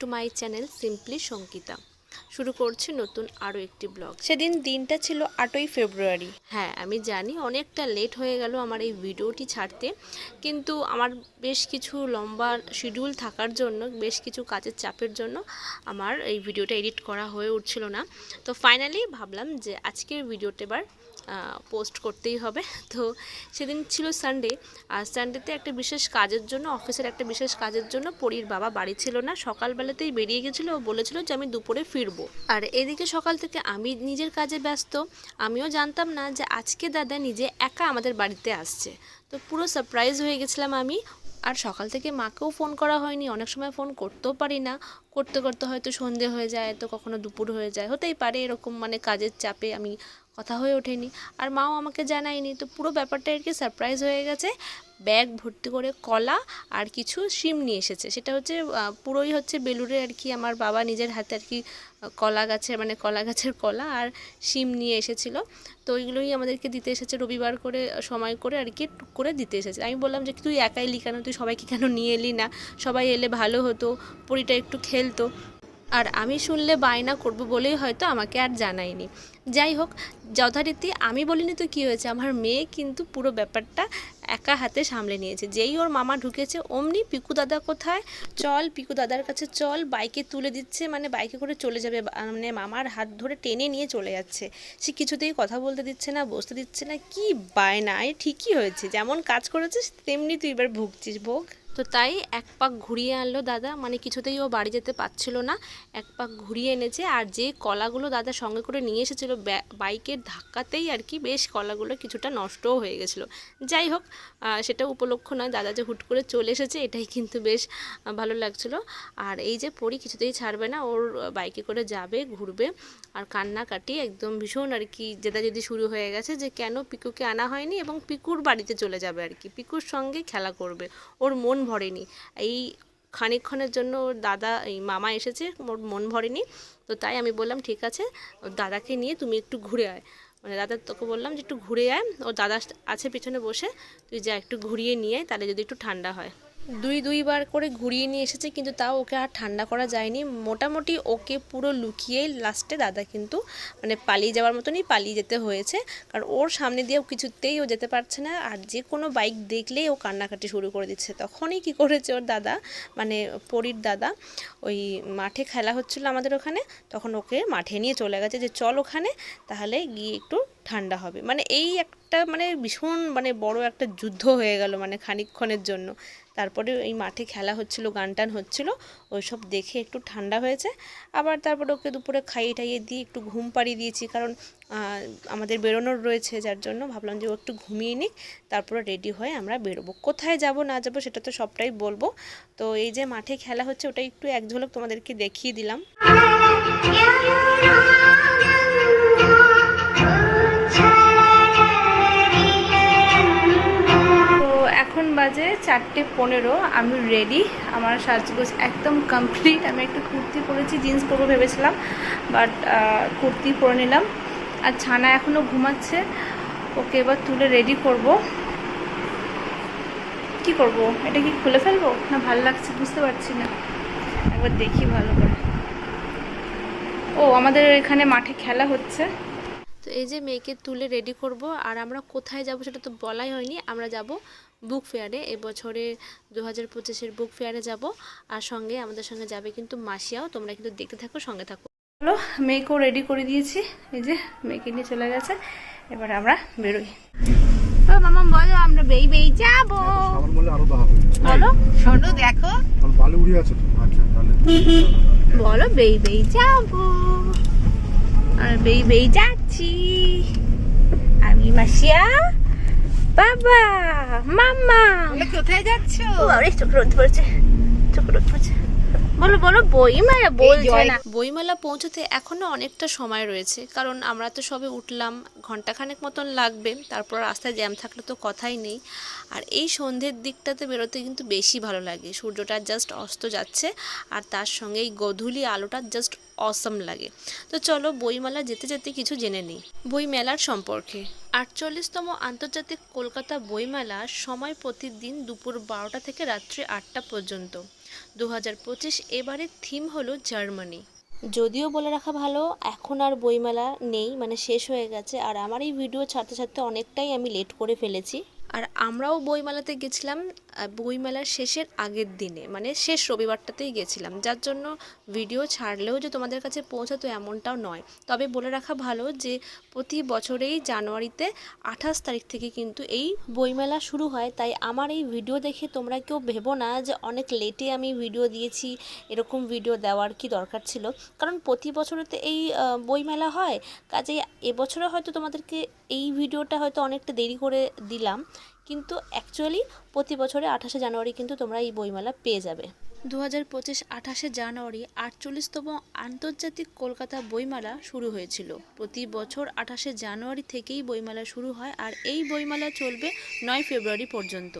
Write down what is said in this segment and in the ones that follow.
To my channel simply Sankita. শুরু করছি নতুন আরও একটি ব্লগ। সেদিন দিনটা ছিল আটই ফেব্রুয়ারি। হ্যাঁ আমি জানি অনেকটা লেট হয়ে গেল আমার এই ভিডিওটি ছাড়তে কিন্তু আমার বেশ কিছু লম্বা শিডিউল থাকার জন্য বেশ কিছু কাজের চাপের জন্য আমার এই ভিডিওটা এডিট করা হয়ে উঠছিল না। তো ফাইনালি ভাবলাম যে আজকের ভিডিওটা এবার পোস্ট করতেই হবে। তো সেদিন ছিল সানডে আর সানডেতে একটা বিশেষ কাজের জন্য অফিসের একটা বিশেষ কাজের জন্য পরীর বাবা বাড়ি ছিল না। সকালবেলাতেই বেরিয়ে গেছিল, ও বলেছিল যে আমি দুপুরে ফিরবো। আর এদিকে সকাল থেকে আমি নিজের কাজে ব্যস্ত। আমিও জানতাম না যে আজকে দাদা নিজে একা আমাদের বাড়িতে আসছে। তো পুরো সারপ্রাইজ হয়ে গেছিলাম আমি। আর সকাল থেকে মাকেও ফোন করা হয়নি, অনেক সময় ফোন করতেও পারি না। করতে করতে হয়তো সন্ধে হয়ে যায়, তো কখনো দুপুর হয়ে যায়, হতেই পারে এরকম মানে কাজের চাপে আমি কথা হয়ে ওঠেনি। আর মাও আমাকে জানায়নি। তো পুরো ব্যাপারটা আর কি সারপ্রাইজ হয়ে গেছে। ব্যাগ ভর্তি করে কলা আর কিছু শিম নিয়ে এসেছে। সেটা হচ্ছে পুরোই হচ্ছে বেলুড়ে আর কি আমার বাবা নিজের হাতে আর কি কলা গাছের মানে কলা গাছের কলা আর শিম নিয়ে এসেছিল। তো ওইগুলোই আমাদেরকে দিতে এসেছে রবিবার করে, সময় করে আর কি টুক করে দিতে এসেছে। আমি বললাম যে তুই একাই এলি কেন? তুই সবাইকে কেন নিয়ে এলি না? সবাই এলে ভালো হতো, পরিটা একটু খেলতো। আর আমি শুনলে বায়না করব বলেই হয়তো আমাকে আর জানায়নি। যাই হোক, যথারীতি আমি বলিনি তো কী হয়েছে, আমার মেয়ে কিন্তু পুরো ব্যাপারটা একা হাতে সামলে নিয়েছে। যেই ওর মামা ঢুকেছে, অমনি পিকু দাদা কোথায়? চল, পিকু দাদার কাছে চল, বাইকে তুলে দিচ্ছে মানে বাইকে করে চলে যাবে মানে মামার হাত ধরে টেনে নিয়ে চলে যাচ্ছে। সে কিছুতেই কথা বলতে দিচ্ছে না, বসতে দিচ্ছে না, কি বায়না, এ ঠিকই হয়েছে, যেমন কাজ করেছিস, তেমনি তুই এবার ভুগছিস, ভোগ। তো তাই এক পাক ঘুরিয়ে আনলো দাদা। মানে কিছুতেই ও বাড়ি যেতে পারছিল না। এক পাক ঘুরিয়ে এনেছে আর যে কলাগুলো দাদা সঙ্গে করে নিয়ে এসেছিল বাইকের ধাক্কাতেই আর কি বেশ কলাগুলো কিছুটা নষ্টও হয়ে গেছিল। যাই হোক সেটা উপলক্ষ নয়। দাদা যে হুট করে চলে এসেছে, এটাই কিন্তু বেশ ভালো লাগছিল। আর এই যে পরি কিছুতেই ছাড়বে না, ওর বাইকে করে যাবে, ঘুরবে। আর কান্নাকাটি একদম ভীষণ আর কি যেটা যদি শুরু হয়ে গেছে যে কেন পিকুকে আনা হয়নি এবং পিকুর বাড়িতে চলে যাবে আর কি। পিকুর সঙ্গে খেলা করবে। ওর মন ভরেনি। এই খানিকক্ষণের জন্য ওর দাদা, এই মামা এসেছে ওর মন ভরেনি। তো তাই আমি বললাম, ঠিক আছে, ওর দাদাকে নিয়ে তুমি একটু ঘুরে আয়। মানে দাদা তোকে বললাম যে, একটু ঘুরে আয়, ওর দাদা আছে পিছনে বসে, তুই যা একটু ঘুরিয়ে নিয়ে আয়, তাহলে যদি একটু ঠান্ডা হয়। দুই দুইবার করে ঘুরিয়ে নিয়ে এসেছে, কিন্তু তাও ওকে আর ঠান্ডা করা যায়নি। মোটামুটি ওকে পুরো লুকিয়েই লাস্টে দাদা কিন্তু মানে পালিয়ে যাওয়ার মতনই পালিয়ে যেতে হয়েছে। কারণ ওর সামনে দিয়ে কিছুতেই ও যেতে পারছে না, আর যে কোনো বাইক দেখলেই ও কান্নাকাটি শুরু করে দিচ্ছে। তখনই কি করেছে ওর দাদা মানে পরীর দাদা, ওই মাঠে খেলা হচ্ছিল আমাদের ওখানে, তখন ওকে মাঠে নিয়ে চলে গেছে যে, চল ওখানে, তাহলে গিয়ে একটু ঠান্ডা হবে মানে এই একটা মানে ভীষণ মানে বড় একটা যুদ্ধ হয়ে গেল মানে খানিকক্ষণের জন্য তারপরে এই মাঠে খেলা হচ্ছিল গান টান হচ্ছিল ওইসব দেখে একটু ঠান্ডা হয়েছে আবার তারপরে ওকে দুপুরে খাইয়ে টাইয়ে দিয়ে একটু ঘুম পাড়িয়ে দিয়েছি কারণ আমাদের বেরোনোর রয়েছে যার জন্য ভাবলাম যে ও একটু ঘুমিয়ে নিক তারপরে রেডি হয়ে আমরা বেরোবো কোথায় যাব না যাব সেটা তো সবটাই বলব তো এই যে মাঠে খেলা হচ্ছে ওটা একটু এক ঝলক তোমাদেরকে দেখিয়ে দিলাম বাজে চারটে পনেরো, আমি রেডি আমার সাজগোজ একদম কমপ্লিট আমি একটা কুর্তি পরেছি জিন্স পরবো ভেবেছিলাম বাট কুর্তি পরে নিলাম। আর ছানা এখনও ঘুমাচ্ছে, ওকে এবার তুলে রেডি করব। কি করব? এটা কি খুলে ফেলব? না ভালো লাগছে, বুঝতে পারছি না। একবার দেখি ভালো করে। ও, আমাদের এখানে মাঠে খেলা হচ্ছে। এই যে মেয়েকে তুলে রেডি করব আর আমরা কোথায় যাব সেটা তো বলাই হয়নি আমরা যাব বুক ফেয়ারে এবছরে দু হাজার পঁচিশের বুক ফেয়ারে যাব আর সঙ্গে আমাদের সঙ্গে যাবে কিন্তু মাসিয়াও। তোমরা কিন্তু দেখতে থাকো সঙ্গে থাকো। হলো মেয়েকেও রেডি করে দিয়েছি। এই যে মেয়েকে নিয়ে চলে গেছে এবার আমরা বেরোই। ও মামা বলো আমরা বেই বেই যাব সাবান বলে আরও বলো। শোনো দেখো। কারণ বালি উড়ে আছে আচ্ছা তাহলে বলো বেই বেই যাব। আর বেই বেই যাচ্ছি। আমি মাসিয়া। বাবা মাম্মা। কোথায় যাচ্ছ? আরে চোখ রোদ পড়ছে চোখ রোদ পড়ছে। বলো বলো বইমেলা বলছে না। বইমেলা পৌঁছতে এখনও অনেকটা সময় রয়েছে কারণ আমরা তো সবে উঠলাম ঘন্টাখানেক মতন লাগবে তারপর রাস্তায় জ্যাম থাকলে তো কথাই নেই। আর এই সন্ধ্যের দিকটাতে বেরোতে কিন্তু বেশি ভালো লাগে সূর্যটা জাস্ট অস্ত যাচ্ছে আর তার সঙ্গে এই গধূলি আলোটা জাস্ট অসম লাগে। তো চলো বইমেলা যেতে যেতে কিছু জেনে নিই। বইমেলার সম্পর্কে। আটচল্লিশতম আন্তর্জাতিক কলকাতা বইমেলা সময় প্রতিদিন দুপুর বারোটা থেকে রাত্রি আটটা পর্যন্ত। দু হাজার পঁচিশ এবারের থিম হলো জার্মানি। যদিও বলে রাখা ভালো, এখন আর বইমেলা নেই মানে শেষ হয়ে গেছে। আর আমার এই ভিডিও ছাড়তে ছাড়তে অনেকটাই আমি লেট করে ফেলেছি। আর আমরাও বইমেলাতে গেছিলাম বইমেলার শেষের আগের দিনে মানে শেষ রবিবারটাতেই গেছিলাম। যার জন্য ভিডিও ছাড়লেও যে তোমাদের কাছে পৌঁছাতো এমনটাও নয়। তবে বলে রাখা ভালো যে, প্রতি বছরেই জানুয়ারিতে আঠাশ তারিখ থেকে কিন্তু এই বইমেলা শুরু হয়। তাই আমার এই ভিডিও দেখে তোমরা কেউ ভেবো না যে, অনেক লেটে আমি ভিডিও দিয়েছি, এরকম ভিডিও দেওয়ার কি দরকার ছিল? কারণ প্রতি বছরেতে এই বইমেলা হয়। কাজেই এবছরে হয়তো তোমাদেরকে এই ভিডিওটা হয়তো অনেকটা দেরি করে দিলাম। কিন্তু অ্যাকচুয়ালি প্রতি বছরে আঠাশে জানুয়ারি কিন্তু তোমরা এই বইমেলা পেয়ে যাবে। দু হাজার পঁচিশ আঠাশে জানুয়ারি আটচল্লিশতম আন্তর্জাতিক কলকাতা বইমেলা শুরু হয়েছিল। প্রতি বছর আঠাশে জানুয়ারি থেকেই বইমেলা শুরু হয় আর এই বইমেলা চলবে নয় ফেব্রুয়ারি পর্যন্ত।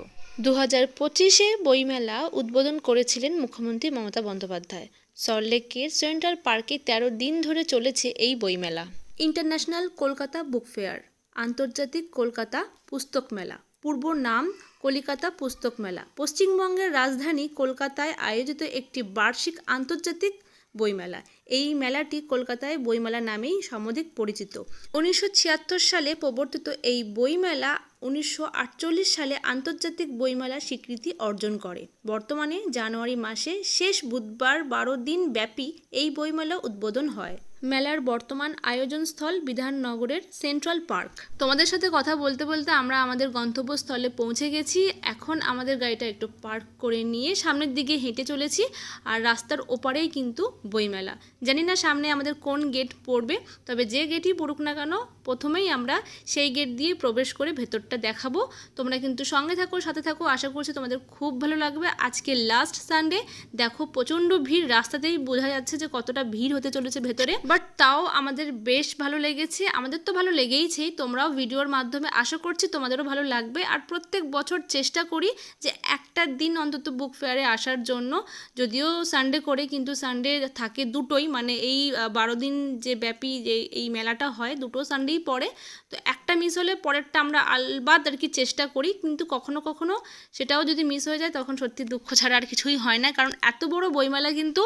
দু হাজার পঁচিশে বইমেলা উদ্বোধন করেছিলেন মুখ্যমন্ত্রী মমতা বন্দ্যোপাধ্যায়। সল্টলেকের সেন্ট্রাল পার্কে তেরো দিন ধরে চলেছে এই বইমেলা। ইন্টারন্যাশনাল কলকাতা বুক ফেয়ার, আন্তর্জাতিক কলকাতা পুস্তক মেলা। পূর্ব নাম কলিকাতা পুস্তক মেলা। পশ্চিমবঙ্গের রাজধানী কলকাতায় আয়োজিত একটি বার্ষিক আন্তর্জাতিক বইমেলা। এই মেলাটি কলকাতায় বইমেলা নামেই সমধিক পরিচিত। উনিশশো ছিয়াত্তর সালে প্রবর্তিত এই বইমেলা উনিশশো আটচল্লিশ সালে আন্তর্জাতিক বইমেলা স্বীকৃতি অর্জন করে। বর্তমানে জানুয়ারি মাসে শেষ বুধবার বারো দিন ব্যাপী এই বইমেলা উদ্বোধন হয়। মেলার বর্তমান আয়োজনস্থল বিধাননগরের সেন্ট্রাল পার্ক। তোমাদের সাথে কথা বলতে বলতে আমরা আমাদের গন্তব্যস্থলে পৌঁছে গেছি। এখন আমাদের গাড়িটা একটু পার্ক করে নিয়ে সামনের দিকে হেঁটে চলেছি আর রাস্তার ওপারেই কিন্তু বইমেলা। জানি না সামনে আমাদের কোন গেট পড়বে, তবে যে গেটই পড়ুক না কেন, প্রথমেই আমরা সেই গেট দিয়ে প্রবেশ করে ভেতরটা দেখাবো। তোমরা কিন্তু সঙ্গে থাকো, সাথে থাকো, আশা করছি তোমাদের খুব ভালো লাগবে। আজকে লাস্ট সানডে দেখো প্রচণ্ড ভিড়। রাস্তাতেই বোঝা যাচ্ছে যে কতটা ভিড় হতে চলেছে ভেতরে। বাট তাও আমাদের বেশ ভালো লেগেছে। আমাদের তো ভালো লেগেইছেই। তোমরাও ভিডিওর মাধ্যমে আশা করছি তোমাদেরও ভালো লাগবে। আর প্রত্যেক বছর চেষ্টা করি যে একটা দিন অন্তত বুক ফেয়ারে আসার জন্য। যদিও সানডে করে কিন্তু সানডে থাকে দুটোই। মানে এই বারো দিন যে ব্যাপী যে এই মেলাটা হয়, দুটো সানডেই পড়ে। তো একটা মিস হলে পরেরটা আমরা আলবাদ আর কি চেষ্টা করি। কিন্তু কখনো কখনো সেটাও যদি মিস হয়ে যায়, তখন সত্যি দুঃখ ছাড়া আর কিছুই হয় না। কারণ এত বড় বইমেলা কিন্তু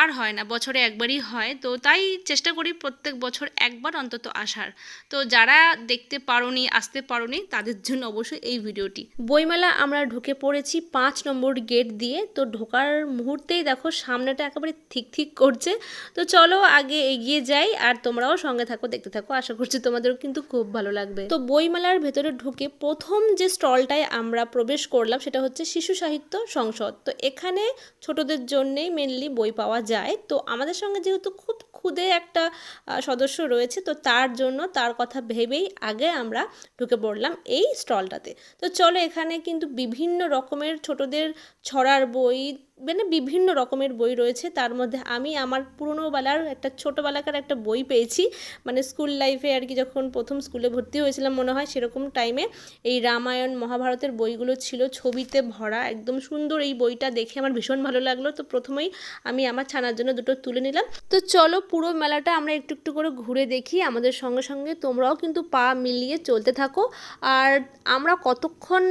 আর হয় না, বছরে একবারই হয়। তো তাই চেষ্টা করি প্রত্যেক বছর একবার অন্তত আসার। তো যারা দেখতে পারোনি, আসতে পারোনি, তাদের জন্য অবশ্যই এই ভিডিওটি। বইমেলা আমরা ঢুকে পড়েছি পাঁচ নম্বর গেট দিয়ে। তো ঢোকার মুহূর্তেই দেখো সামনেটা একেবারে ঠিক ঠিক করছে। তো চলো আগে এগিয়ে যাই আর তোমরাও সঙ্গে থাকো, দেখতে থাকো। আশা করছি তোমাদেরও কিন্তু খুব ভালো লাগবে। তো বইমেলার ভেতরে ঢুকে প্রথম যে স্টলটায় আমরা প্রবেশ করলাম সেটা হচ্ছে শিশু সাহিত্য সংসদ। তো এখানে ছোটদের জন্যেই মেনলি বই পাওয়া যায়, তো আমাদের সঙ্গে যেহেতু খুব ক্ষুদে একটা সদস্য রয়েছে, তো তার জন্য তার কথা ভেবেই আগে আমরা ঢুকে পড়লাম এই স্টলটাতে। তো চলো এখানে কিন্তু বিভিন্ন রকমের ছোটদের ছড়ার বই মানে বিভিন্ন রকমের বই রয়েছে। তার মধ্যে আমি আমার পুরনো বেলার একটা ছোটোবেলাকার একটা বই পেয়েছি। মানে স্কুল লাইফে আর কি যখন প্রথম স্কুলে ভর্তি হয়েছিলাম মনে হয় সেরকম টাইমে এই রামায়ণ, মহাভারতের বইগুলো ছিল ছবিতে ভরা। একদম সুন্দর এই বইটা দেখে আমার ভীষণ ভালো লাগল। তো প্রথমেই আমি আমার ছানার জন্য দুটো তুলে নিলাম। তো চলো পুরো মেলাটা আমরা একটু একটু করে ঘুরে দেখি। আমাদের সঙ্গে সঙ্গে তোমরাও কিন্তু পা মিলিয়ে চলতে থাকো। আর আমরা কতক্ষণ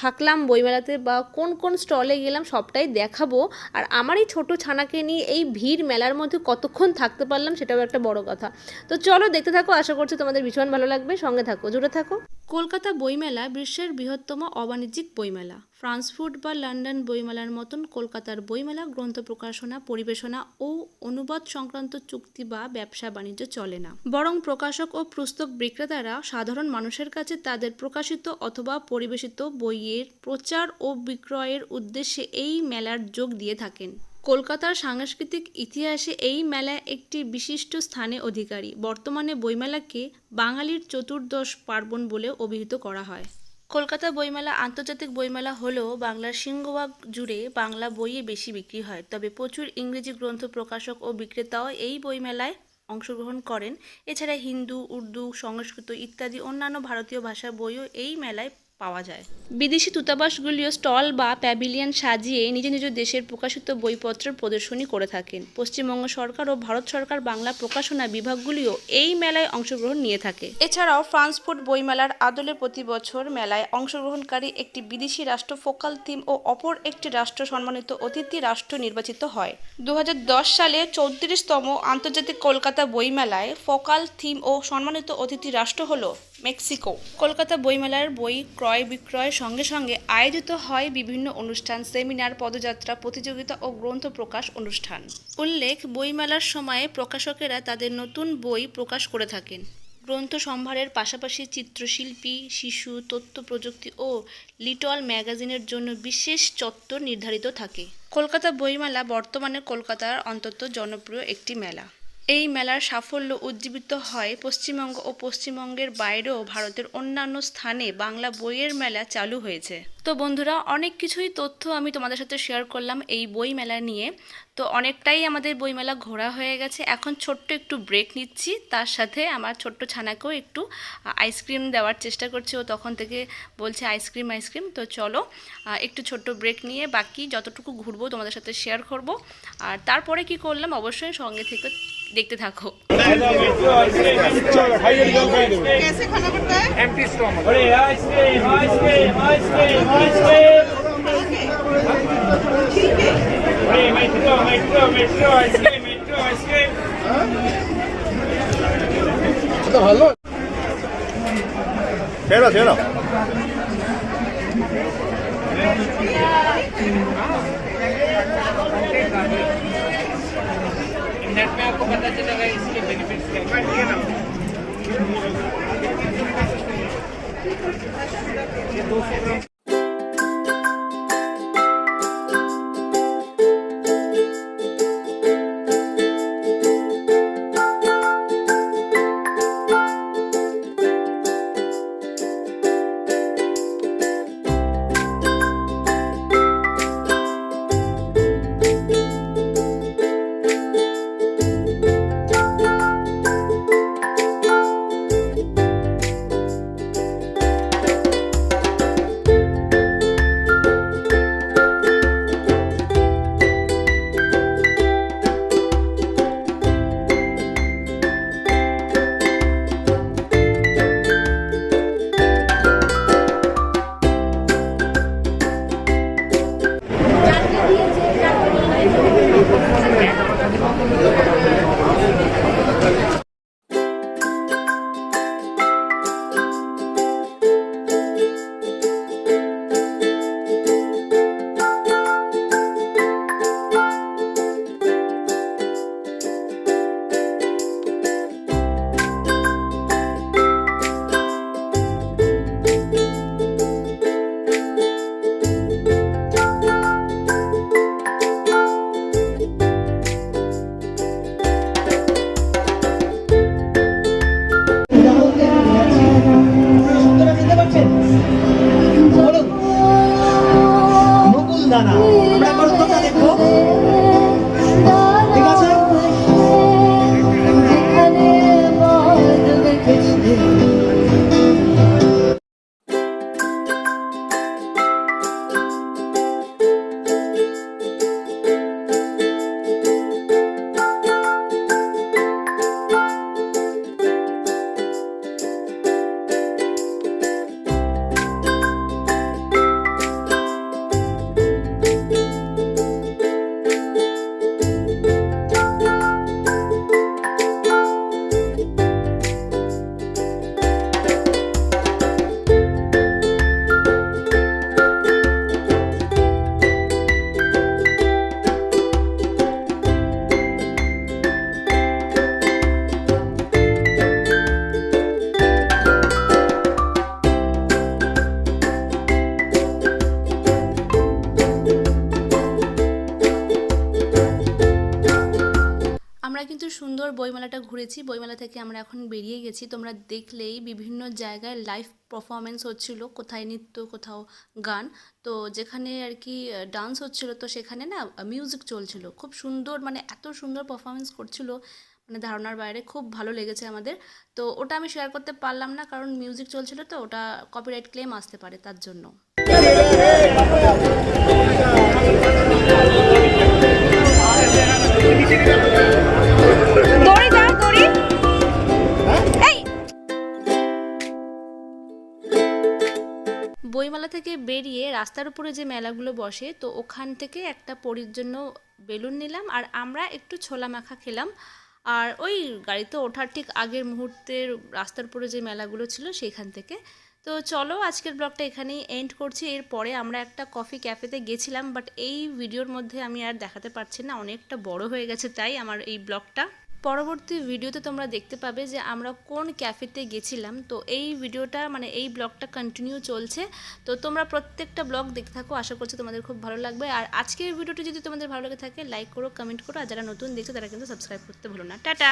থাকলাম বইমেলাতে বা কোন কোন স্টলে গেলাম সবটাই দেখাবো। আর আমার এই ছোটো ছানাকে নিয়ে এই ভিড় মেলার মধ্যে কতক্ষণ থাকতে পারলাম সেটাও একটা বড় কথা। তো চলো দেখতে থাকো, আশা করছি তোমাদের ভীষণ ভালো লাগবে। সঙ্গে থাকো, জুড়ে থাকো। কলকাতা বইমেলা বিশ্বের বৃহত্তম অবাণিজ্যিক বইমেলা। ফ্রান্সফুট বা লন্ডন বইমেলার মতন কলকাতার বইমেলা গ্রন্থ প্রকাশনা, পরিবেশনা ও অনুবাদ সংক্রান্ত চুক্তি বা ব্যবসা বাণিজ্য চলে না। বরং প্রকাশক ও পুস্তক বিক্রেতারা সাধারণ মানুষের কাছে তাদের প্রকাশিত অথবা পরিবেশিত বইয়ের প্রচার ও বিক্রয়ের উদ্দেশ্যে এই মেলার যোগ দিয়ে থাকেন। কলকাতার সাংস্কৃতিক ইতিহাসে এই মেলা একটি বিশিষ্ট স্থানে অধিকারী। বর্তমানে বইমেলাকে বাঙালির চতুর্দশ পার্বণ বলে অভিহিত করা হয়। কলকাতা বইমেলা আন্তর্জাতিক বইমেলা হলেও বাংলার সিংহভাগ জুড়ে বাংলা বইয়ে বেশি বিক্রি হয়। তবে প্রচুর ইংরেজি গ্রন্থ প্রকাশক ও বিক্রেতাও এই বইমেলায় অংশগ্রহণ করেন। এছাড়া হিন্দু, উর্দু, সংস্কৃত ইত্যাদি অন্যান্য ভারতীয় ভাষার বইও এই মেলায় পাওয়া যায়। বিদেশি দূতাবাসগুলিও স্টল বা প্যাভিলিয়ন সাজিয়ে নিজ নিজ দেশের প্রকাশিত বইপত্রের প্রদর্শনী করে থাকেন। পশ্চিমবঙ্গ সরকার ও ভারত সরকার বাংলা প্রকাশনা বিভাগগুলিও এই মেলায় অংশগ্রহণ নিয়ে থাকে। এছাড়াও ফ্রান্সফুট বইমেলার আদলে প্রতি বছর মেলায় অংশগ্রহণকারী একটি বিদেশি রাষ্ট্র ফোকাল থিম ও অপর একটি রাষ্ট্র সম্মানিত অতিথি রাষ্ট্র নির্বাচিত হয়। দু হাজার দশ সালে চৌত্রিশতম আন্তর্জাতিক কলকাতা বইমেলায় ফোকাল থিম ও সম্মানিত অতিথি রাষ্ট্র হলো মেক্সিকো। কলকাতা বইমেলার বই ক্রয় বিক্রয়ের সঙ্গে সঙ্গে আয়োজিত হয় বিভিন্ন অনুষ্ঠান, সেমিনার, পদযাত্রা, প্রতিযোগিতা ও গ্রন্থ প্রকাশ অনুষ্ঠান। উল্লেখ, বইমেলার সময়ে প্রকাশকেরা তাদের নতুন বই প্রকাশ করে থাকেন। গ্রন্থ সম্ভারের পাশাপাশি চিত্রশিল্পী, শিশু, তথ্য প্রযুক্তি ও লিটল ম্যাগাজিনের জন্য বিশেষ চত্বর নির্ধারিত থাকে। কলকাতা বইমেলা বর্তমানে কলকাতার অন্তত জনপ্রিয় একটি মেলা। এই মেলার সাফল্য উজ্জীবিত হয় পশ্চিমবঙ্গ ও পশ্চিমবঙ্গের বাইরেও ভারতের অন্যান্য স্থানে বাংলা বইয়ের মেলা চালু হয়েছে। তো বন্ধুরা, অনেক কিছুই তথ্য আমি তোমাদের সাথে শেয়ার করলাম এই বই মেলা নিয়ে। তো অনেকটাই আমাদের বইমেলা ঘোরা হয়ে গেছে। এখন ছোট্ট একটু ব্রেক নিচ্ছি। তার সাথে আমার ছোট্ট ছানাকেও একটু আইসক্রিম দেওয়ার চেষ্টা করছি। ও তখন থেকে বলছে আইসক্রিম আইসক্রিম তো চলো একটু ছোট্ট ব্রেক নিয়ে বাকি যতটুকু ঘুরবো তোমাদের সাথে শেয়ার করব। আর তারপরে কি করলাম? অবশ্যই সঙ্গে থেকে দেখতে থাকো। Hey, metrô, metrô, metrô, ice cream, metrô, ঘুরেছি বইমেলা থেকে আমরা এখন বেরিয়ে গেছি তোমরা দেখলেই বিভিন্ন জায়গায় লাইভ পারফরমেন্স হচ্ছিল কোথায় নৃত্য কোথাও গান তো যেখানে আর কি ডান্স হচ্ছিল তো সেখানে না মিউজিক চলছিল খুব সুন্দর মানে এত সুন্দর পারফরমেন্স করছিল মানে ধারণার বাইরে খুব ভালো লেগেছে আমাদের তো ওটা আমি শেয়ার করতে পারলাম না কারণ মিউজিক চলছিল তো ওটা কপিরাইট ক্লেম আসতে পারে তার জন্য দড়ি বইমেলা থেকে বেরিয়ে রাস্তার উপরে যে মেলাগুলো বসে, তো ওখান থেকে একটা পরির জন্য বেলুন নিলাম আর আমরা একটু ছোলা মাখা খেলাম। আর ওই গাড়িতে ওঠার ঠিক আগের মুহূর্তের রাস্তার উপরে যে মেলাগুলো ছিল সেখান থেকে। তো চলো আজকের ব্লগটা এখানেই এন্ড করছি। এরপরে আমরা একটা কফি ক্যাফেতে গেছিলাম বাট এই ভিডিওর মধ্যে আমি আর দেখাতে পারছি না, অনেকটা বড় হয়ে গেছে তাই আমার এই ব্লগটা। পরবর্তী ভিডিওতে তোমরা দেখতে পাবে যে আমরা কোন ক্যাফেতে গেছিলাম। তো এই ভিডিওটা মানে এই ব্লগটা কন্টিনিউ চলছে। তো তোমরা প্রত্যেকটা ব্লগ দেখতে থাকো, আশা করছি তোমাদের খুব ভালো লাগবে। আর আজকের ভিডিওটি যদি তোমাদের ভালো লাগে থাকে লাইক করো কমেন্ট করো। আর যারা নতুন দেখছ, তারা কিন্তু সাবস্ক্রাইব করতে ভুলো না। টাটা!